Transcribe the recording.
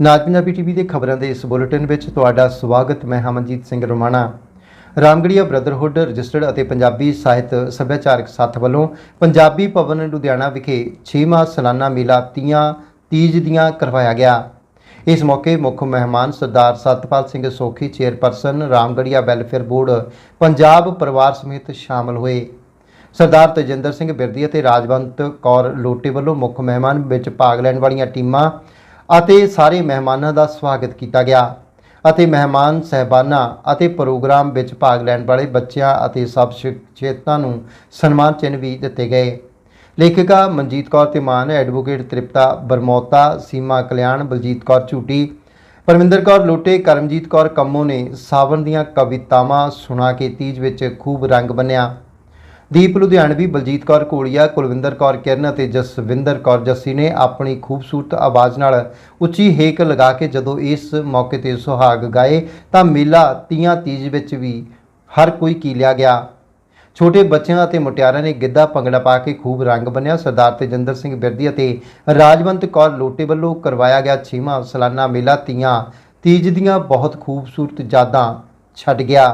ਨਾਜ Punjabi TV ਦੇ ਖਬਰਾਂ ਦੇ ਇਸ ਬੁਲੇਟਿਨ ਵਿੱਚ ਤੁਹਾਡਾ ਸਵਾਗਤ, ਮੈਂ ਹਮਨਜੀਤ ਸਿੰਘ ਰੋਮਾਣਾ। ਰਾਮਗੜੀਆ ਬ੍ਰਦਰਹੁੱਡ ਰਜਿਸਟਰਡ ਅਤੇ ਪੰਜਾਬੀ ਸਾਹਿਤ ਸੱਭਿਆਚਾਰਕ ਸੱਥ ਵੱਲੋਂ ਪੰਜਾਬੀ ਭਵਨ ਲੁਧਿਆਣਾ ਵਿਖੇ 6ਵਾਂ ਸਾਲਾਨਾ ਮੇਲਾ ਤੀਆਂ ਤੀਜ ਦੀਆਂ ਕਰਵਾਇਆ ਗਿਆ। ਇਸ ਮੌਕੇ ਮੁੱਖ ਮਹਿਮਾਨ Sardar Satpal Singh Sokhi, chairperson Ramgarhia welfare board, Punjab ਪਰਿਵਾਰ ਸਮੇਤ ਸ਼ਾਮਲ ਹੋਏ। ਸਰਦਾਰ ਤਜਿੰਦਰ ਸਿੰਘ ਬਿਰਦੀ ਅਤੇ ਰਾਜਵੰਤ ਕੌਰ ਲੋਟੇ ਵੱਲੋਂ ਮੁੱਖ ਮਹਿਮਾਨ ਵਿੱਚ ਭਾਗ ਲੈਣ ਵਾਲੀਆਂ ਟੀਮਾਂ ਅਤੇ ਸਾਰੇ ਮਹਿਮਾਨਾਂ ਦਾ ਸਵਾਗਤ ਕੀਤਾ ਗਿਆ ਅਤੇ ਮਹਿਮਾਨ, ਸਹਿਬਾਨਾਂ ਅਤੇ ਪ੍ਰੋਗਰਾਮ ਵਿੱਚ ਭਾਗ ਲੈਣ ਵਾਲੇ ਬੱਚਿਆਂ ਅਤੇ ਸਭ ਸ਼ਖਸੀਅਤਾਂ ਨੂੰ ਸਨਮਾਨ ਚਿੰਨ੍ਹ ਵੀ ਦਿੱਤੇ ਗਏ। ਲੇਖਿਕਾ ਮਨਜੀਤ ਕੌਰ ਤਿਮਾਨ ਐਡਵੋਕੇਟ ਤ੍ਰਿਪਤਾ ਬਰਮੌਤਾ, ਸੀਮਾ ਕਲਿਆਣ, ਬਲਜੀਤ ਕੌਰ ਝੂਟੀ, ਪਰਮਿੰਦਰ ਕੌਰ ਲੋਟੇ, ਕਰਮਜੀਤ ਕੌਰ ਕੰਮੋ ਨੇ ਸਾਵਣ ਦੀਆਂ ਕਵਿਤਾਵਾਂ ਸੁਣਾ ਕੇ ਤੀਜ ਵਿੱਚ ਖੂਬ ਰੰਗ ਬੰਨਿਆ ਦੀਪ ਲੁਧਿਆਣਵੀ, ਬਲਜੀਤ ਕੌਰ ਕੋਲੀਆ ਕੁਲਵਿੰਦਰ ਕੌਰ ਕਿਰਨ ਅਤੇ ਜਸਵਿੰਦਰ ਕੌਰ ਜੱਸੀ ਨੇ ਆਪਣੀ ਖੂਬਸੂਰਤ ਆਵਾਜ਼ ਨਾਲ ਉੱਚੀ ਹੇਕ ਲਗਾ ਕੇ ਜਦੋਂ ਇਸ ਮੌਕੇ ਤੇ ਸੁਹਾਗ ਗਾਏ ਤਾਂ ਮੇਲਾ ਤੀਆਂ ਤੀਜ ਵਿੱਚ ਵੀ ਹਰ ਕੋਈ ਕੀਲਿਆ ਗਿਆ। ਛੋਟੇ ਬੱਚਿਆਂ ਅਤੇ ਮੁਟਿਆਰਾਂ ਨੇ ਗਿੱਧਾ ਭੰਗੜਾ ਪਾ ਕੇ ਖੂਬ ਰੰਗ ਬੰਨਿਆ। ਸਰਦਾਰ ਤੇਜਿੰਦਰ ਸਿੰਘ ਬਿਰਦੀ ਅਤੇ ਰਾਜਵੰਤ ਕੌਰ ਲੋਟੇ ਵੱਲੋਂ ਕਰਵਾਇਆ ਗਿਆ 6ਵਾਂ ਸਾਲਾਨਾ ਮੇਲਾ ਤੀਆਂ ਤੀਜ ਦੀਆਂ ਬਹੁਤ ਖੂਬਸੂਰਤ ਯਾਦਾਂ ਛੱਡ ਗਿਆ।